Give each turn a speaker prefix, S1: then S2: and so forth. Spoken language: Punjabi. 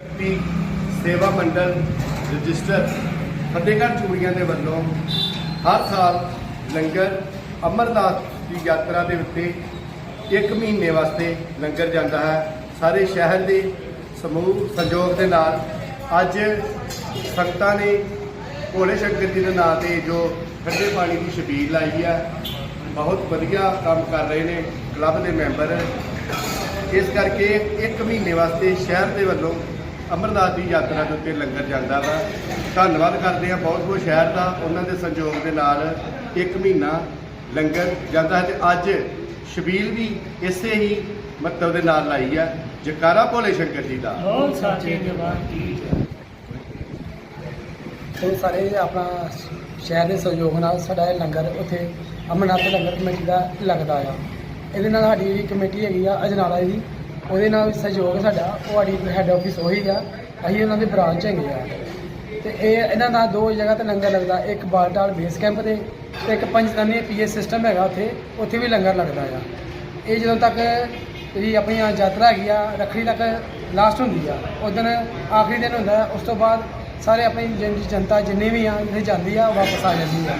S1: ਸ਼ਕਤੀ ਸੇਵਾ ਮੰਡਲ ਰਜਿਸਟਰ ਫਤਿਹਗੜ੍ਹ ਚੂੜੀਆਂ ਦੇ ਵੱਲੋਂ ਹਰ ਸਾਲ ਲੰਗਰ ਅਮਰਨਾਥ ਦੀ ਯਾਤਰਾ ਦੇ ਉੱਤੇ ਇੱਕ ਮਹੀਨੇ ਵਾਸਤੇ ਲੰਗਰ ਜਾਂਦਾ ਹੈ। ਸਾਰੇ ਸ਼ਹਿਰ ਦੇ ਸਮੂਹ ਸੰਯੋਗ ਦੇ ਨਾਲ ਅੱਜ ਸੰਗਤਾਂ ਨੇ ਭੋਲੇ ਸ਼ੰਕਰ ਜੀ ਦੇ ਨਾਂ ਤੇ ਜੋ ਠੰਡੇ ਪਾਣੀ ਦੀ ਛਬੀਲ ਲਾਈ ਹੈ। ਬਹੁਤ ਵਧੀਆ ਕੰਮ ਕਰ ਰਹੇ ਨੇ, ਕਲੱਬ ਦੇ ਮੈਂਬਰ। ਇਸ ਕਰਕੇ ਇੱਕ ਮਹੀਨੇ ਵਾਸਤੇ ਸ਼ਹਿਰ ਦੇ ਵੱਲੋਂ ਅਮਰਨਾਥ ਦੀ ਯਾਤਰਾ ਦੇ ਉੱਤੇ ਲੰਗਰ ਜਾਂਦਾ ਵਾ। ਧੰਨਵਾਦ ਕਰਦੇ ਆ ਬਹੁਤ ਬਹੁਤ ਸ਼ਹਿਰ ਦਾ। ਉਹਨਾਂ ਦੇ ਸੰਯੋਗ ਦੇ ਨਾਲ ਇੱਕ ਮਹੀਨਾ ਲੰਗਰ ਜਾਂਦਾ ਹੈ ਤੇ ਅੱਜ ਸ਼ਬੀਲ ਵੀ ਇਸੇ ਹੀ ਮਹੱਤਵ ਦੇ ਨਾਲ ਲਾਈ ਆ ਜਕਾਰਾ ਭੋਲੇ ਸ਼ੰਕਰ ਜੀ ਦਾ।
S2: ਬਹੁਤ ਸਾਚੇ ਜਵਾਨ ਕੀ
S3: ਇਹ ਸਾਰੇ ਆਪਣਾ ਸ਼ਹਿਰ ਦੇ ਸਹਿਯੋਗ ਨਾਲ ਸਾਡਾ ਇਹ ਲੰਗਰ ਉੱਥੇ ਅਮਰਨਾਥ ਲੰਗਰ ਕਮੇਟੀ ਦਾ ਲੱਗਦਾ ਆ। ਇਹਦੇ ਨਾਲ ਸਾਡੀ ਜਿਹੜੀ ਕਮੇਟੀ ਹੈਗੀ ਆ ਅਜਨਾਲਾ ਦੀ ਉਹਦੇ ਨਾਲ ਸਹਿਯੋਗ ਸਾਡਾ, ਉਹ ਸਾਡੀ ਹੈੱਡ ਆਫਿਸ ਉਹੀ ਆ, ਅਸੀਂ ਉਹਨਾਂ ਦੇ ਬ੍ਰਾਂਚ ਹੈਗੇ ਆ। ਤੇ ਇਹ, ਇਹਨਾਂ ਦਾ ਦੋ ਜਗ੍ਹਾ ਤੇ ਲੰਗਰ ਲੱਗਦਾ, ਇੱਕ ਬਾਲਟਾਲ ਬੇਸ ਕੈਂਪ ਤੇ ਤੇ ਇੱਕ ਪੰਜਤਾਨੀ ਪੀਏ ਸਿਸਟਮ ਹੈਗਾ ਉੱਥੇ ਉੱਥੇ ਵੀ ਲੰਗਰ ਲੱਗਦਾ ਆ। ਇਹ ਜਦੋਂ ਤੱਕ ਜਿਹੜੀ ਆਪਣੀ ਯਾਤਰਾ ਹੈਗੀ ਆ, ਰੱਖੜੀ ਤੱਕ ਲਾਸਟ ਹੁੰਦੀ ਆ ਉਸ ਦਿਨ ਆਖਰੀ ਦਿਨ ਹੁੰਦਾ, ਉਸ ਤੋਂ ਬਾਅਦ ਸਾਰੇ ਆਪਣੀ ਜਿਨ- ਜਨਤਾ ਜਿੰਨੀ ਵੀ ਆ, ਜਿੱਥੇ ਜਾਂਦੀ ਆ ਵਾਪਸ ਆ ਜਾਂਦੀ ਆ।